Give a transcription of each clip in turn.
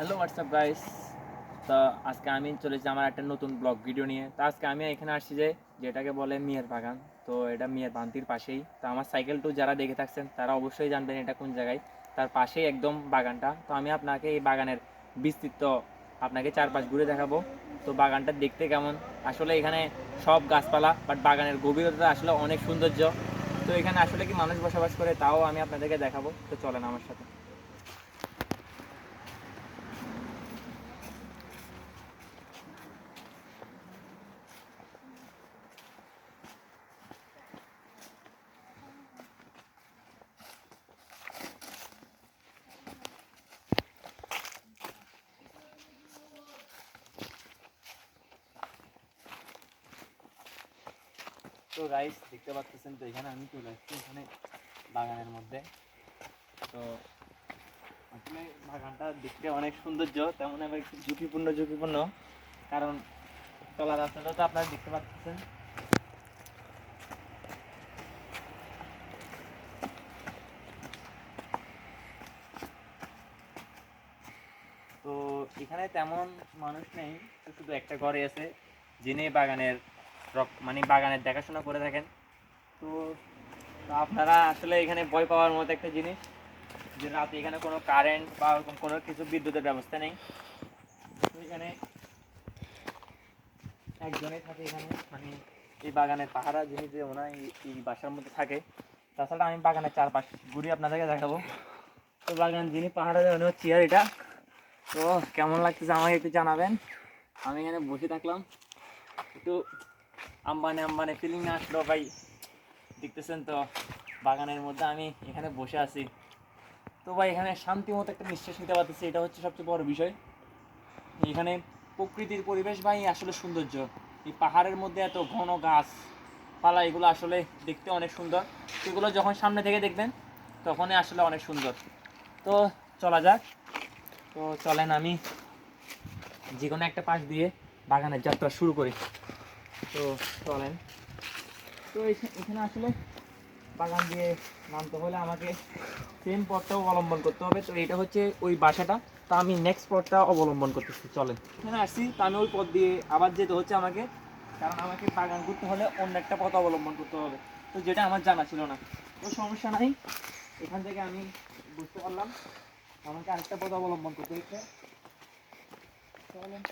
Hello WhatsApp guys তো আজকে আমি চলেছি আমার একটা নতুন ব্লগ ভিডিও নিয়ে। তো আজকে আমি এখানে আসছি যে, যেটাকে বলে মিয়ার বাগান। তো এটা মিয়ার বান্তির পাশেই। তো আমার সাইকেল সাইকেলটু যারা দেখে থাকছেন, তারা অবশ্যই জানবেন এটা কোন জায়গায়। তার পাশেই একদম বাগানটা। তো আমি আপনাকে এই বাগানের বিস্তৃত আপনাকে চারপাশ ঘুরে দেখাবো। তো বাগানটা দেখতে কেমন? আসলে এখানে সব গাছপালা বাট বাগানের গভীরতা আসলে অনেক সৌন্দর্য। তো এখানে আসলে কি মানুষ বসবাস করে, তাও আমি আপনাদেরকে দেখাবো। তো চলেন আমার সাথে। তো গাইস দেখতে পাচ্ছেন তো এখানে আমি চলে আসছি এখানে বাগানের মধ্যে। তো আসলে বাগানটা দেখতে অনেক সৌন্দর্য, তেমন আবার একটু ঝুঁকিপূর্ণ ঝুঁকিপূর্ণ। কারণ চলা রাস্তাটা তো আপনারা দেখতে পাচ্ছেন তো এখানে তেমন মানুষ নেই শুধু একটা ঘরে আছে, যিনি বাগানের মানে বাগানের দেখাশোনা করে থাকেন। তো আপনারা আসলে এখানে ভয় পাওয়ার মতো একটা জিনিস, যে রাতে এখানে কোনো কারেন্ট বা ওরকম কোনো কিছু বিদ্যুতের ব্যবস্থা নেই। এখানে একজনই থাকে এখানে মানে এই বাগানের পাহারা যিনি যে ওনার এই- বাসার মধ্যে থাকে। তাছাড়া আমি বাগানের চারপাশ ঘুরি আপনাদেরকে দেখাবো। তো বাগান যিনি পাহারা দেন হচ্ছে চেয়ার এটা। তো কেমন লাগতেছে আমাকে একটু জানাবেন। আমি এখানে বসে থাকলাম। একটু আম্বানে আম্বানে ফিলিং আসলো, ভাই। দেখতেছেন তো, বাগানের মধ্যে আমি এখানে বসে আছি। তো ভাই, এখানে শান্তি মতো একটা নিঃশ্বাস নিতে পারতেছি, এটা হচ্ছে সবচেয়ে বড় বিষয়। এখানে প্রকৃতির পরিবেশ ভাই, আসলে সৌন্দর্য। এই পাহাড়ের মধ্যে এত ঘন গাছ, পালা, এগুলো আসলে দেখতে অনেক সুন্দর। এগুলো যখন সামনে থেকে দেখবেন, তখনই আসলে অনেক সুন্দর। তো চলা যাক। তো চলেন আমি যে কোনো একটা পাশ দিয়ে বাগানের যাত্রা শুরু করি। তো চলেন। তো এখা- এখানে আসলে বাগান দিয়ে নামতে হলে আমাকে সেম পথটাও অবলম্বন করতে হবে। তো এটা হচ্ছে ওই বাসাটা। তা আমি নেক্সট পথটা অবলম্বন করতেছি। চলেন। এখানে আসছি। তা আমি ওই পথ দিয়ে আবার যেতে হচ্ছে আমাকে। কারণ আমাকে বাগান করতে হলে অন্য একটা পথ অবলম্বন করতে হবে। তো যেটা আমার জানা ছিল না। তো সমস্যা নাই। এখান থেকে আমি বুঝতে পারলাম। আমাকে আরেকটা পথ অবলম্বন করতে হচ্ছে। চলেন।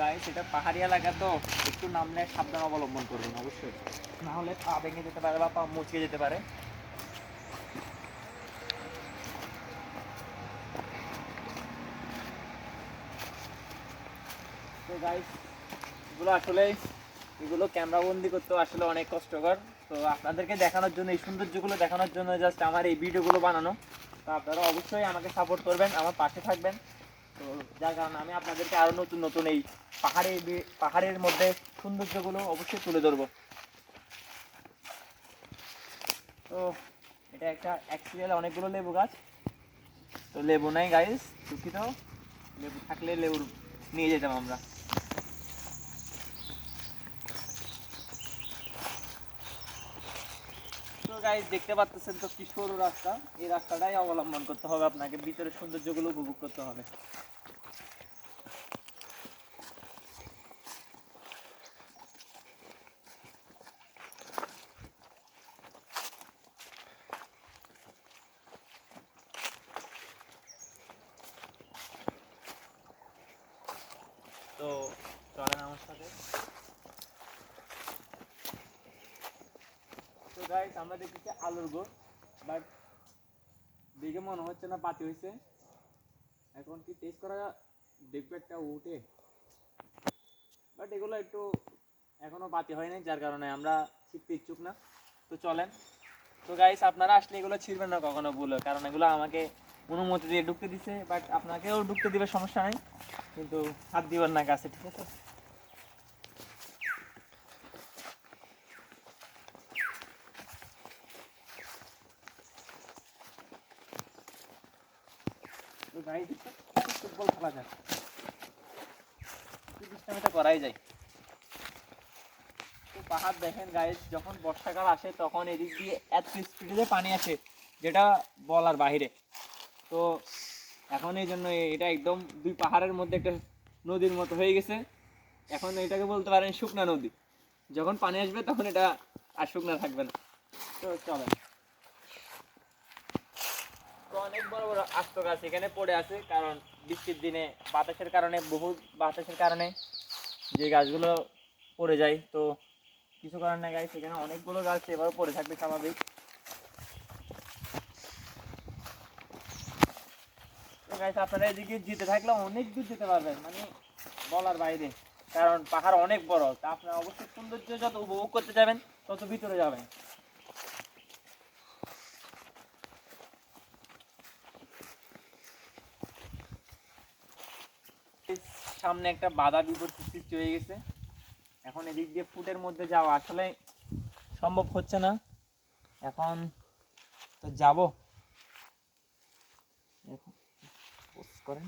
গাইস এটা পাহাড়ি এলাকা তো, একটু নামলে সাবধান অবলম্বন করবেন, অবশ্যই। না হলে পা ভেঙে যেতে পারে বা পা মুচকে যেতে পারে। তো গাইস এগুলো আসলে এগুলো ক্যামেরা বন্দি করতেও আসলে অনেক কষ্টকর। তো আপনাদেরকে দেখানোর জন্য, এই সৌন্দর্যগুলো দেখানোর জন্য জাস্ট আমার এই ভিডিওগুলো বানানো। তো আপনারা অবশ্যই আমাকে সাপোর্ট করবেন, আমার পাশে থাকবেন। তো যার কারণে আমি আপনাদেরকে আরও নতুন নতুন এই পাহাড়ে পাহাড়ের মধ্যে সৌন্দর্যগুলো অবশ্যই তুলে ধরবো। তো এটা একটা অ্যাক্সিডেন্ট অনেকগুলো লেবু গাছ। তো লেবু নাই গাইস দুঃখিত। লেবু থাকলে লেবু নিয়ে যেতাম আমরা। তো গাইস দেখতে পাচ্ছেন তো কি সরু রাস্তা। এই রাস্তাটাই অবলম্বন করতে হবে আপনাকে, ভিতরের সৌন্দর্যগুলো উপভোগ করতে হবে। তো চলেন আমার সাথে। তো গাইস আমরা দেখতেছি আলুর গো বাট দেখে মনে হচ্ছে না পাতি হয়েছে। এখন কি টেস্ট করা দেখব একটা উঠে। বাট এগুলো একটু এখনও বাতি হয়নি, যার কারণে আমরা ছিটতে ইচ্ছুক না। তো চলেন। তো গাইস আপনারা আসলে এগুলো ছিড়বেন না কখনো বলে কারণ এগুলো আমাকে অনুমতি দিয়ে ঢুকতে দিছে বাট আপনাকেও ঢুকতে দিবে, সমস্যা নাই, কিন্তু হাত দিবেন না গাছে, ঠিক আছে? ফুটবল খেলা যায় করাই যায়। পাহাড় দেখেন গাইজ যখন বর্ষাকাল আসে তখন এদিক দিয়ে এত স্পিডে পানি আসে, যেটা বলার বাইরে তো এখন এই জন্য এটা একদম দুই পাহাড়ের মধ্যে একটা নদীর মতো হয়ে গেছে। এখন এটাকে বলতে পারেন শুকনা নদী। যখন পানি আসবে তখন এটা আর শুকনা থাকবে না। তো চলেন। তো অনেক বড় বড় আস্ত গাছ এখানে পড়ে আছে, কারণ বৃষ্টির দিনে বাতাসের কারণে বহু বাতাসের কারণে যে গাছগুলো পড়ে যায়। তো কিছু করার নাই গাছ এখানে অনেকগুলো গাছ এবারও পড়ে থাকবে স্বাভাবিক। আপনারা এদিকে যেতে থাকলে অনেক দূর যেতে পারবেন মানে বলার বাইরে, কারণ পাহাড় অনেক বড়, তা আপনারা অবশ্যই সৌন্দর্য যত উপভোগ করতে যাবেন, তত ভিতরে যাবেন। সামনে একটা বাধা বিপত্তি সৃষ্টি হয়ে গেছে। এখন এদিক দিয়ে ফুটের মধ্যে যাওয়া আসলে সম্ভব হচ্ছে না। এখন তো যাব। করেন।